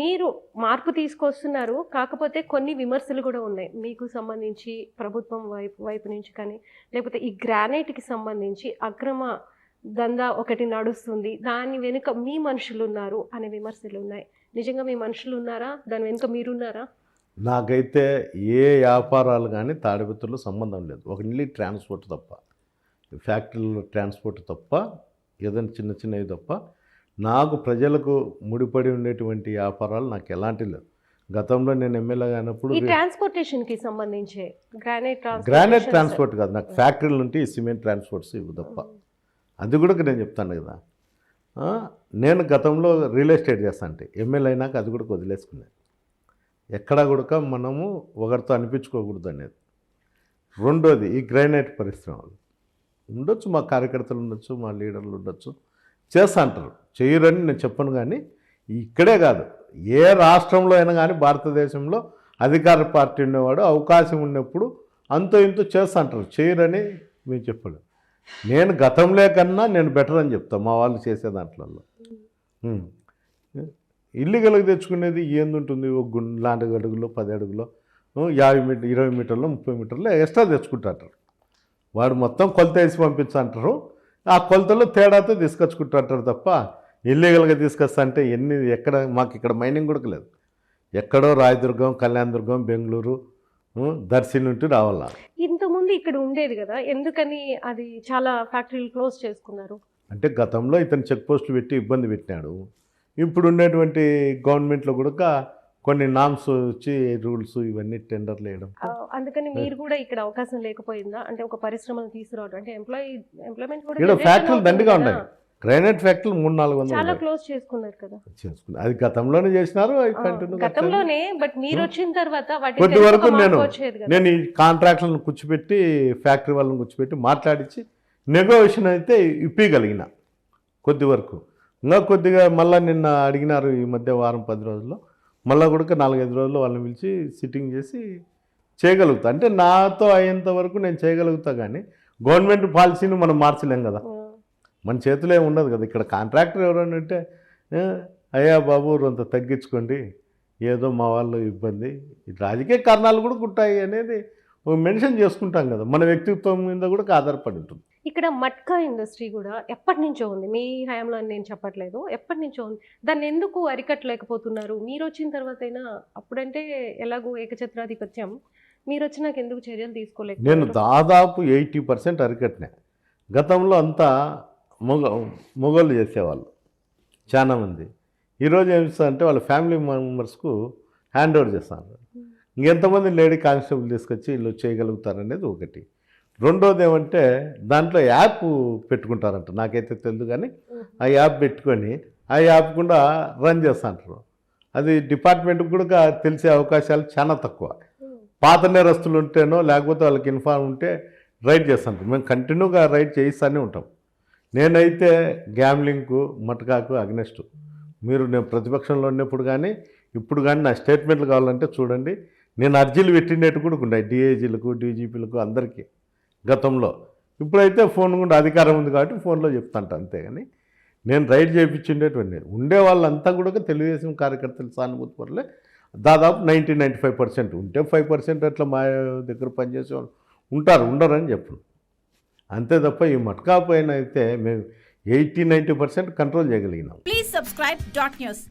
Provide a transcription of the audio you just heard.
మీరు మార్పు తీసుకొస్తున్నారు. కాకపోతే కొన్ని విమర్శలు కూడా ఉన్నాయి. మీకు సంబంధించి ప్రభుత్వం వైపు వైపు నుంచి కానీ లేకపోతే ఈ గ్రానైట్కి సంబంధించి అక్రమ దందా ఒకటి నడుస్తుంది. దాని వెనుక మీ మనుషులు ఉన్నారు అనే విమర్శలు ఉన్నాయి. నిజంగా మీ మనుషులు ఉన్నారా? దాని వెనుక మీరున్నారా? నాకైతే ఏ వ్యాపారాలు కానీ తాడిపత్రులు సంబంధం లేదు. ఒక ఇల్లు ట్రాన్స్పోర్ట్ తప్ప. ఫ్యాక్టరీలో ట్రాన్స్పోర్ట్ తప్ప ఏదైనా చిన్న చిన్నవి తప్ప నాకు ప్రజలకు ముడిపడి ఉండేటువంటి వ్యాపారాలు నాకు ఎలాంటి లేదు గతంలో నేను ఎమ్మెల్యే అయినప్పుడు ఈ ట్రాన్స్పోర్టేషన్కి సంబంధించి గ్రానైట్ గ్రానైట్ ట్రాన్స్పోర్ట్ కాదు నాకు ఫ్యాక్టరీలు ఉంటే ఈ సిమెంట్ ట్రాన్స్పోర్ట్స్ ఇవి తప్ప. అది కూడా నేను చెప్తాను కదా. నేను గతంలో రియల్ ఎస్టేట్ చేస్తా అంటే ఎమ్మెల్యే అయినాక అది కూడా వదిలేసుకున్నాను ఎక్కడా కూడా మనము ఒకరితో అనిపించుకోకూడదు అనేది. రెండోది ఈ గ్రానైట్ పరిశ్రమలు. ఉండొచ్చు మా కార్యకర్తలు ఉండొచ్చు మా లీడర్లు ఉండొచ్చు. చేస్తా అంటారు. చేయరని నేను చెప్పను కానీ ఇక్కడే కాదు. ఏ రాష్ట్రంలో అయినా కానీ భారతదేశంలో అధికార పార్టీ ఉండేవాడు అవకాశం ఉన్నప్పుడు అంతో ఇంతో చేస్తా అంటారు చేయరని మేము చెప్పాడు నేను గతంలో కన్నా నేను బెటర్ అని చెప్తాను మా వాళ్ళు చేసే దాంట్లో ఇల్లీగల్గా తెచ్చుకునేది ఏందుంటుంది ఒక గుండె లాంటి అడుగులో పది అడుగులో యాభై మీటర్ ఇరవై మీటర్లు ముప్పై మీటర్లు ఎక్స్ట్రా తెచ్చుకుంటారు వాడు మొత్తం కొలత వేసి పంపించంటారు. ఆ కొలతలో తేడాతో తీసుకొచ్చుకుంటుంటారు తప్ప ఇల్లీగల్గా తీసుకొస్తా అంటే ఎన్ని ఎక్కడ మాకు ఇక్కడ మైనింగ్ కూడా లేదు. ఎక్కడో రాయదుర్గం కళ్యాణదుర్గం బెంగళూరు దర్శి నుండి రావాలా? ఇంతకుముందు ఇక్కడ ఉండేది కదా ఎందుకని అది చాలా ఫ్యాక్టరీలు క్లోజ్ చేసుకున్నారు? అంటే గతంలో ఇతను చెక్ పోస్టులు పెట్టి ఇబ్బంది పెట్టినాడు. ఇప్పుడు ఉండేటువంటి గవర్నమెంట్లో కూడా కొన్ని నామ్స్ వచ్చి రూల్స్ ఇవన్నీ టెండర్లు వేయడం. అందుకని మీరు కూడా ఇక్కడ అవకాశం లేకపోయిందా? అంటే ఒక పరిశ్రమను తీసుకురావడం. అంటే ఎంప్లాయీ ఎంప్లాయ్మెంట్ కూడా ఫ్యాక్టరీలు దండిగా. ఉన్నాయి. గ్రైనైట్ ఫ్యాక్టరీలు మూడు నాలుగు వందలు చాలా. క్లోజ్ చేసుకున్నారు కదా. చేసుకుని అది గతంలోనే చేసినారు ఆ, కంటిన్యూ గతంలోనే బట్ మీరు వచ్చిన తర్వాత కొద్ది వరకు నేను నేను ఈ కాంట్రాక్ట్లను కూర్చోపెట్టి ఫ్యాక్టరీ వాళ్ళని కూర్చోపెట్టి మాట్లాడించి నెగోషియేషన్ అయితే ఇప్పగలిగిన కొద్ది వరకు. ఇంకా కొద్దిగా మళ్ళీ నిన్న అడిగినారు ఈ మధ్య వారం పది రోజుల్లో మళ్ళీ కూడా నాలుగైదు రోజుల్లో వాళ్ళని పిలిచి సిట్టింగ్ చేసి చేయగలుగుతా. అంటే నాతో అయ్యేంత వరకు నేను చేయగలుగుతా కానీ గవర్నమెంట్ పాలసీని మనం మార్చలేం కదా. మన చేతిలో ఏమి ఉండదు కదా. ఇక్కడ కాంట్రాక్టర్ ఎవరైనా ఉంటే "ఏ, అయ్యా బాబు కొంత తగ్గించుకోండి. ఏదో మా వాళ్ళు ఇబ్బంది. రాజకీయ కారణాలు కూడా ఉంటాయి అనేది మెన్షన్ చేసుకుంటాం కదా. మన వ్యక్తిత్వం మీద కూడా ఆధారపడి ఉంటుంది. ఇక్కడ మట్కా ఇండస్ట్రీ కూడా ఎప్పటి నుంచో ఉంది. మీ హయాంలో నేను చెప్పట్లేదు. ఎప్పటి నుంచో ఉంది. దాన్ని ఎందుకు అరికట్టలేకపోతున్నారు? మీరు వచ్చిన తర్వాత అయినా అప్పుడంటే ఎలాగో ఏకఛత్రాధిపత్యం. మీరు వచ్చినాక ఎందుకు చర్యలు నేను తీసుకోలేకపోయారు దాదాపు ఎయిటీ పర్సెంట్ అరికట్టినా. గతంలో అంతా మొగ మొగోళ్ళు చేసేవాళ్ళు. చాలామంది ఈరోజు ఏం చేస్తారంటే వాళ్ళ ఫ్యామిలీ మెంబర్స్కు హ్యాండ్ ఓవర్ చేస్తాను ఇంకెంతమంది లేడీ కానిస్టేబుల్ తీసుకొచ్చి వీళ్ళు చేయగలుగుతారనేది ఒకటి. రెండోది ఏమంటే దాంట్లో యాప్ పెట్టుకుంటారంట. నాకైతే తెలియదు కానీ ఆ యాప్ పెట్టుకొని ఆ యాప్ కూడా రన్ చేస్తుంటారు. అది డిపార్ట్మెంట్కి కూడా తెలిసే అవకాశాలు చాలా తక్కువ. పాత నేరస్తులు ఉంటేనో లేకపోతే వాళ్ళకి ఇన్ఫార్మ్ ఉంటే రైడ్ చేస్తుంటారు. మేము కంటిన్యూగా రైడ్ చేయిస్తూనే ఉంటాం. నేనైతే గ్యామ్లింగ్కు మటకాకు అగ్నెస్ట్. మీరు నేను ప్రతిపక్షంలో ఉన్నప్పుడు కానీ ఇప్పుడు కానీ నా స్టేట్మెంట్లు కావాలంటే చూడండి. నేను అర్జీలు పెట్టినట్టు కూడా ఉన్నాయి డీఏజీలకు డీజీపీలకు అందరికీ గతంలో. ఇప్పుడైతే ఫోన్ కూడా అధికారం ఉంది కాబట్టి ఫోన్లో చెప్తాంట అంతేగాని నేను రైడ్ చేయించిండేటువంటి ఉండే వాళ్ళంతా కూడా తెలుగుదేశం కార్యకర్తలు సానుభూతి పరులే దాదాపు నైంటీ నైంటీ ఫైవ్ పర్సెంట్. ఉంటే ఫైవ్ పర్సెంట్ అట్లా మా దగ్గర పనిచేసే వాళ్ళు ఉంటారు ఉండరని చెప్పను. అంతే తప్ప ఈ మట్కా పైన అయితే మేము eighty ninety percent control చేయగలిగినాం. Please subscribe dot news